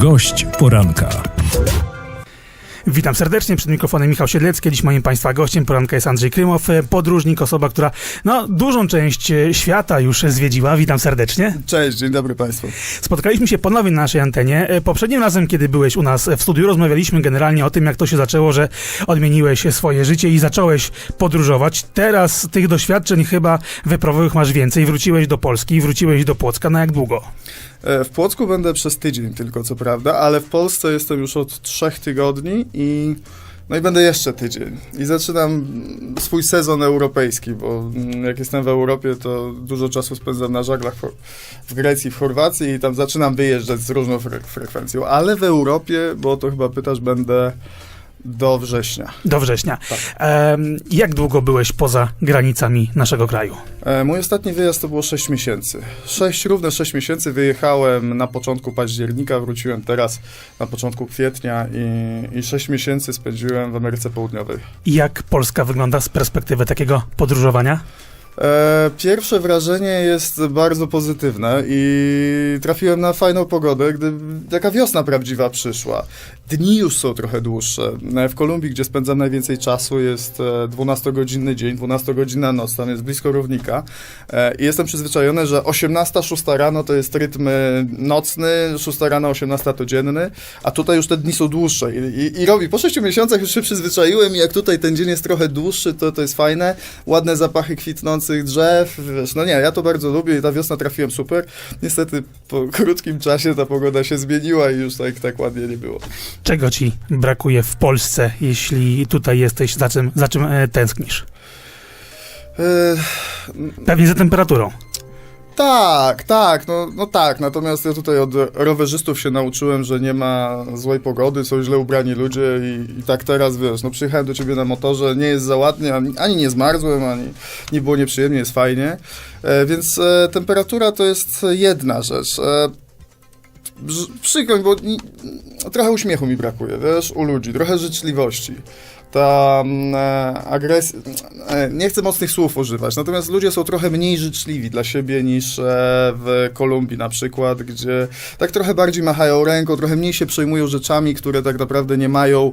Gość poranka. Witam serdecznie, przed mikrofonem Michał Siedlecki. Dziś moim Państwa gościem poranka jest Andrzej Krymow, e, podróżnik, osoba, która no, dużą część e, świata już zwiedziła. Witam serdecznie. Cześć, dzień dobry Państwu. Spotkaliśmy się ponownie na naszej antenie. E, Poprzednim razem, kiedy byłeś u nas w studiu, rozmawialiśmy generalnie o tym, jak to się zaczęło, że odmieniłeś swoje życie i zacząłeś podróżować. Teraz tych doświadczeń chyba wyprawowych masz więcej. Wróciłeś do Polski, wróciłeś do Płocka. Na jak długo? E, W Płocku będę przez tydzień tylko, co prawda, ale w Polsce jestem już od trzech tygodni i no i będę jeszcze tydzień. I zaczynam swój sezon europejski, bo mm, jak jestem w Europie, to dużo czasu spędzam na żaglach w- Grecji, w Chorwacji i tam zaczynam wyjeżdżać z różną fre- frekwencją. Ale w Europie, bo to chyba pytasz, będę do września. Do września. Tak. Em, jak długo byłeś poza granicami naszego kraju? E, Mój ostatni wyjazd to było 6 miesięcy. 6, równe 6 miesięcy wyjechałem na początku października, wróciłem teraz na początku kwietnia i, i 6 miesięcy spędziłem w Ameryce Południowej. I Jak Polska wygląda z perspektywy takiego podróżowania? E, pierwsze wrażenie jest bardzo pozytywne i trafiłem na fajną pogodę, gdy taka wiosna prawdziwa przyszła. Dni już są trochę dłuższe. E, W Kolumbii, gdzie spędzam najwięcej czasu, jest e, 12-godzinny dzień, 12-godzinna noc, tam jest blisko równika. E, I jestem przyzwyczajony, że 18, 6 rano to jest rytm e, nocny, 6 rano, 18 to dzienny, a tutaj już te dni są dłuższe. I, i, i robi, po 6 miesiącach już się przyzwyczaiłem i jak tutaj ten dzień jest trochę dłuższy, to to jest fajne. Ładne zapachy kwitnących drzew, wiesz, no nie, ja to bardzo lubię i ta wiosna trafiłem super. Niestety po krótkim czasie ta pogoda się zmieniła i już tak, tak ładnie nie było. Czego ci brakuje w Polsce, jeśli tutaj jesteś? Za czym, za czym e, tęsknisz? E, Pewnie za temperaturą. Tak, tak, no, no tak. Natomiast ja tutaj od rowerzystów się nauczyłem, że nie ma złej pogody, są źle ubrani ludzie i, i tak teraz wiesz, no przyjechałem do ciebie na motorze, nie jest za ładnie, ani, ani nie zmarzłem, ani nie było nieprzyjemnie, jest fajnie. E, więc e, temperatura to jest jedna rzecz. E, Przykro mi, bo ni, trochę uśmiechu mi brakuje, wiesz, u ludzi, trochę życzliwości. Ta mm, e, agresja, e, nie chcę mocnych słów używać, natomiast ludzie są trochę mniej życzliwi dla siebie niż e, w Kolumbii na przykład, gdzie tak trochę bardziej machają ręką, trochę mniej się przejmują rzeczami, które tak naprawdę nie mają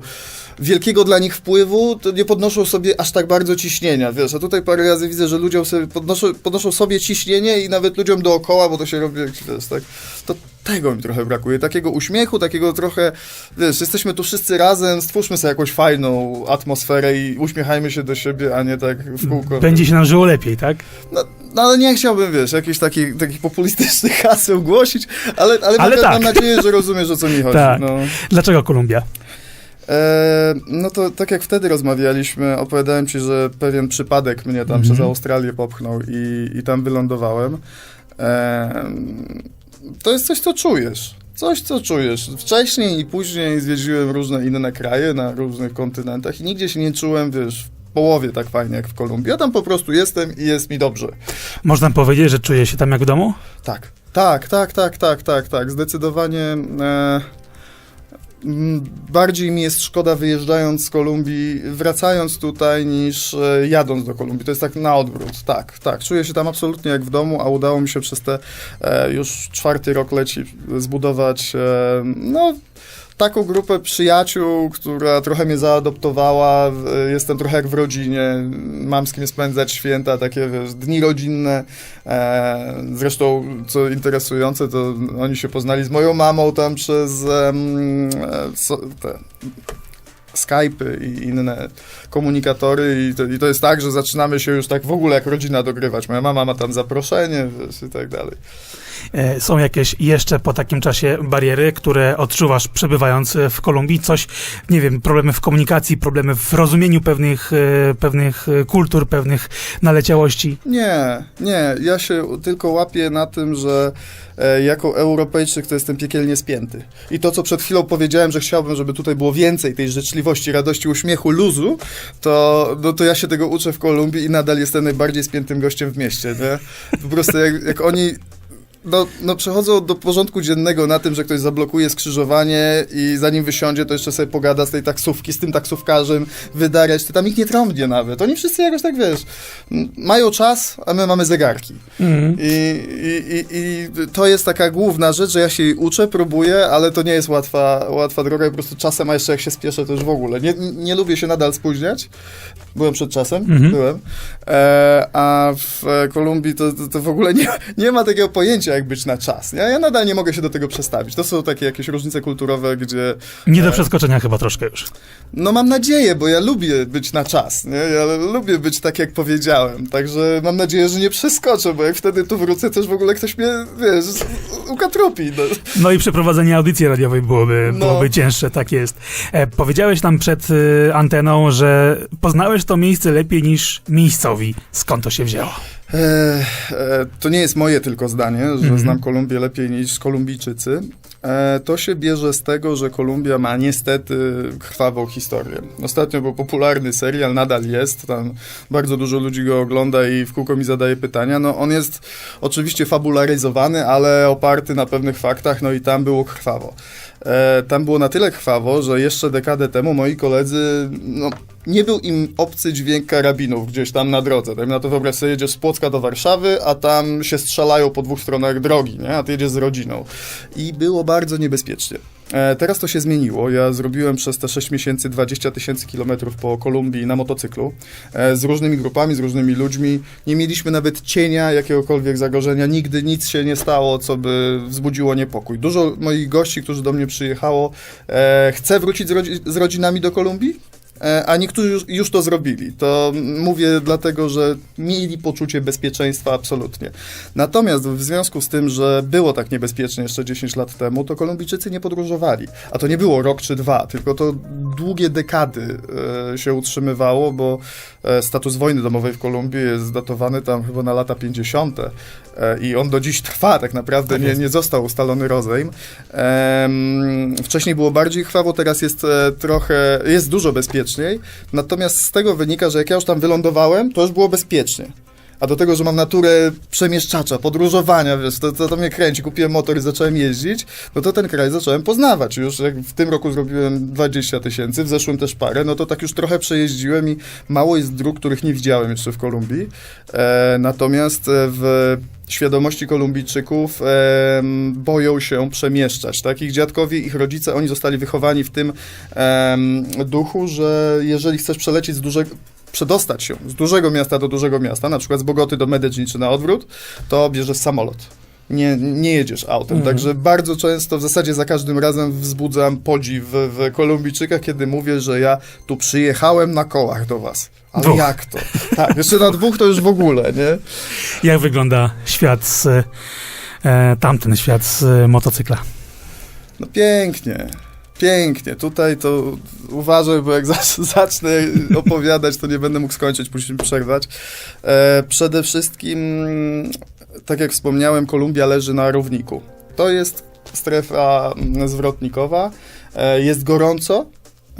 wielkiego dla nich wpływu, nie podnoszą sobie aż tak bardzo ciśnienia, wiesz, a tutaj parę razy widzę, że ludziom sobie podnoszą, podnoszą sobie ciśnienie i nawet ludziom dookoła, bo to się robi, wiesz, tak, to tego mi trochę brakuje, takiego uśmiechu, takiego trochę, wiesz, jesteśmy tu wszyscy razem, stwórzmy sobie jakąś fajną atmosferę i uśmiechajmy się do siebie, a nie tak w kółko. Będzie się nam żyło lepiej, tak? No, no ale nie chciałbym, wiesz, jakichś takich, takich populistycznych haseł głosić, ale, ale, Ale mam, tak. mam nadzieję, że rozumiesz, o co mi chodzi. Tak. No. Dlaczego Kolumbia? E, no to tak jak wtedy rozmawialiśmy, opowiadałem ci, że pewien przypadek mnie tam Mhm. przez Australię popchnął i, i tam wylądowałem. E, to jest coś, co czujesz. Coś, co czujesz. Wcześniej i później zwiedziłem różne inne kraje na różnych kontynentach i nigdzie się nie czułem, wiesz, w połowie tak fajnie jak w Kolumbii. Ja tam po prostu jestem i jest mi dobrze. Można powiedzieć, że czuję się tam jak w domu? Tak, tak, tak, tak, tak, tak, tak. Zdecydowanie e, bardziej mi jest szkoda wyjeżdżając z Kolumbii, wracając tutaj, niż e, jadąc do Kolumbii. To jest tak na odwrót. Tak, tak. Czuję się tam absolutnie jak w domu, a udało mi się przez te e, już czwarty rok leci zbudować e, no taką grupę przyjaciół, która trochę mnie zaadoptowała, jestem trochę jak w rodzinie, mam z kim spędzać święta, takie wiesz, dni rodzinne, e, zresztą co interesujące, to oni się poznali z moją mamą tam przez e, so, te Skype'y i inne komunikatory i to, i to jest tak, że zaczynamy się już tak w ogóle jak rodzina dogrywać. Moja mama ma tam zaproszenie i tak dalej. E, Są jakieś jeszcze po takim czasie bariery, które odczuwasz przebywając w Kolumbii? Coś, nie wiem, problemy w komunikacji, problemy w rozumieniu pewnych, e, pewnych kultur, pewnych naleciałości? Nie, nie. Ja się tylko łapię na tym, że e, jako Europejczyk to jestem piekielnie spięty. I to, co przed chwilą powiedziałem, że chciałbym, żeby tutaj było więcej tej życzliwości, radości, uśmiechu, luzu, to, no, to ja się tego uczę w Kolumbii i nadal jestem najbardziej spiętym gościem w mieście. Nie? Po prostu jak, jak oni no, no przechodzą do porządku dziennego na tym, że ktoś zablokuje skrzyżowanie i zanim wysiądzie, to jeszcze sobie pogada z tej taksówki, z tym taksówkarzem, wydarać, to tam ich nie trąbnie nawet. Oni wszyscy jakoś tak, wiesz, mają czas, a my mamy zegarki. Mhm. I, i, i, I to jest taka główna rzecz, że ja się jej uczę, próbuję, ale to nie jest łatwa, łatwa droga. Ja po prostu czasem, a jeszcze jak się spieszę, to już w ogóle. Nie, nie lubię się nadal spóźniać. Byłem przed czasem, Mhm. byłem. E, a w Kolumbii to, to, to w ogóle nie, nie ma takiego pojęcia, jak być na czas. Ja, ja nadal nie mogę się do tego przestawić. To są takie jakieś różnice kulturowe, gdzie Nie do przeskoczenia chyba troszkę już. no mam nadzieję, bo ja lubię być na czas, nie? Ja lubię być tak, jak powiedziałem. Także mam nadzieję, że nie przeskoczę, bo jak wtedy tu wrócę, też w ogóle ktoś mnie, wiesz, ukatropi. No. No i przeprowadzenie audycji radiowej byłoby, No. byłoby cięższe, tak jest. E, powiedziałeś tam przed y, anteną, że poznałeś to miejsce lepiej niż miejscowi. Skąd to się wzięło? E, e, to nie jest moje tylko zdanie, że Mhm. znam Kolumbię lepiej niż Kolumbijczycy. E, to się bierze z tego, że Kolumbia ma niestety krwawą historię. Ostatnio był popularny serial, nadal jest, tam bardzo dużo ludzi go ogląda i w kółko mi zadaje pytania. No on jest oczywiście fabularyzowany, ale oparty na pewnych faktach, no i tam było krwawo. E, tam było na tyle krwawo, że jeszcze dekadę temu moi koledzy, no, nie był im obcy dźwięk karabinów gdzieś tam na drodze. Tak na to wyobraź sobie, jedziesz z Płocka do Warszawy, a tam się strzelają po dwóch stronach drogi, nie? a ty jedziesz z rodziną. I było bardzo niebezpiecznie. E, teraz to się zmieniło. Ja zrobiłem przez te 6 miesięcy 20 tysięcy kilometrów po Kolumbii na motocyklu e, z różnymi grupami, z różnymi ludźmi. Nie mieliśmy nawet cienia jakiegokolwiek zagrożenia. Nigdy nic się nie stało, co by wzbudziło niepokój. Dużo moich gości, którzy do mnie przyjechało, e, chce wrócić z, rodzi- z rodzinami do Kolumbii. E, A niektórzy już, już to zrobili. To mówię dlatego, że mieli poczucie bezpieczeństwa absolutnie. Natomiast w związku z tym, że było tak niebezpiecznie jeszcze 10 lat temu, to Kolumbijczycy nie podróżowali. A to nie było rok czy dwa, tylko to długie dekady e, się utrzymywało, bo e, status wojny domowej w Kolumbii jest datowany tam chyba na lata 50. E, i on do dziś trwa, tak naprawdę Tak nie, nie został ustalony rozejm. Wcześniej było bardziej krwawo, teraz jest e, trochę, jest dużo bezpieczniej, natomiast z tego wynika, że jak ja już tam wylądowałem, to już było bezpiecznie. A do tego, że mam naturę przemieszczacza, podróżowania, wiesz, to, to, to mnie kręci. Kupiłem motor i zacząłem jeździć, no to ten kraj zacząłem poznawać. Już jak w tym roku zrobiłem 20 tysięcy, w zeszłym też parę, no to tak już trochę przejeździłem i mało jest dróg, których nie widziałem jeszcze w Kolumbii. E, natomiast e, w świadomości Kolumbijczyków em, boją się przemieszczać. Tak? Ich dziadkowie, ich rodzice, oni zostali wychowani w tym em, duchu, że jeżeli chcesz przelecieć z dużego przedostać się z dużego miasta do dużego miasta, na przykład z Bogoty do Medellin czy na odwrót, to bierzesz samolot. Nie, nie jedziesz autem. Mhm. Także bardzo często, w zasadzie za każdym razem wzbudzam podziw w, w Kolumbijczykach, kiedy mówię, że ja tu przyjechałem na kołach do was. Ale Dwóch. jak to? Tak, jeszcze na dwóch to już w ogóle, nie? Jak wygląda świat z, e, tamten świat z e, motocykla? No pięknie. Pięknie. Tutaj to uważaj, bo jak zacz- zacznę opowiadać, to nie będę mógł skończyć, musimy przerwać. E, przede wszystkim, tak jak wspomniałem, Kolumbia leży na równiku. To jest strefa mm, zwrotnikowa. E, jest gorąco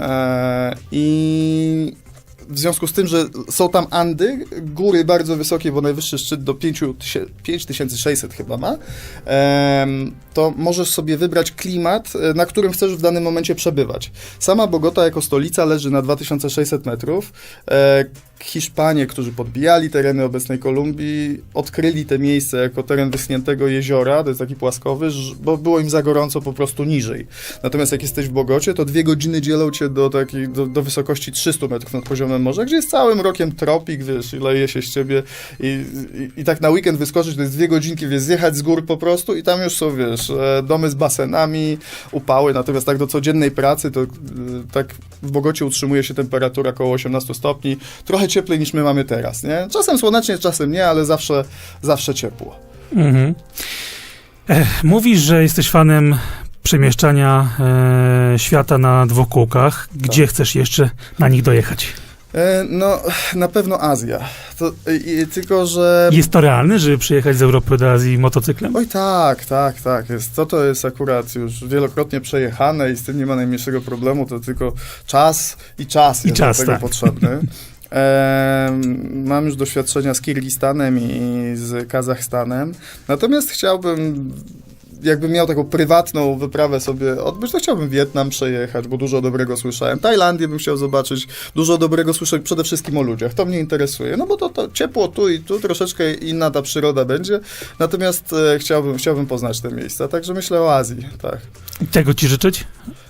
e, i w związku z tym, że są tam Andy, góry bardzo wysokie, bo najwyższy szczyt do 5000 5600 chyba ma, to możesz sobie wybrać klimat, e, na którym chcesz w danym momencie przebywać. Sama Bogota jako stolica leży na 2600 metrów. E, Hiszpanie, którzy podbijali tereny obecnej Kolumbii, odkryli te miejsce jako teren wyschniętego jeziora, to jest taki płaskowy, bo było im za gorąco po prostu niżej. Natomiast jak jesteś w Bogocie, to dwie godziny dzielą cię do, takiej, do, do wysokości 300 metrów nad poziomem morza, gdzie jest całym rokiem tropik, wiesz, i leje się z ciebie i, i, i tak na weekend wyskoczyć, to jest dwie godzinki, wiesz, zjechać z gór po prostu i tam już są, wiesz, e, domy z basenami, upały, natomiast tak do codziennej pracy, to e, tak w Bogocie utrzymuje się temperatura około 18 stopni, trochę cieplej niż my mamy teraz, nie? Czasem słonecznie, czasem nie, ale zawsze, zawsze ciepło. Mhm. E, mówisz, że jesteś fanem przemieszczania e, świata na dwóch kółkach. Gdzie chcesz jeszcze na nich dojechać? E, No, na pewno Azja. To, i, tylko, że... Jest to realne, żeby przyjechać z Europy do Azji motocyklem? Oj tak, tak, tak. Jest. To to jest akurat już wielokrotnie przejechane i z tym nie ma najmniejszego problemu, to tylko czas i czas I jest czas, do tego tak. potrzebny. Em, mam już doświadczenia z Kirgistanem i z Kazachstanem. Natomiast chciałbym, jakbym miał taką prywatną wyprawę sobie odbyć, to chciałbym Wietnam przejechać, bo dużo dobrego słyszałem. Tajlandię bym chciał zobaczyć, dużo dobrego słyszę przede wszystkim o ludziach. To mnie interesuje, no bo to, to ciepło tu i tu, troszeczkę inna ta przyroda będzie. Natomiast e, chciałbym, chciałbym poznać te miejsca, także myślę o Azji, tak. Czego ci życzyć?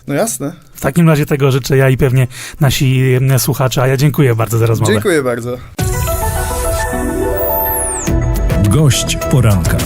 No jasne. W takim razie tego życzę ja i pewnie nasi słuchacze, a ja dziękuję bardzo za rozmowę. Dziękuję bardzo. Gość poranka.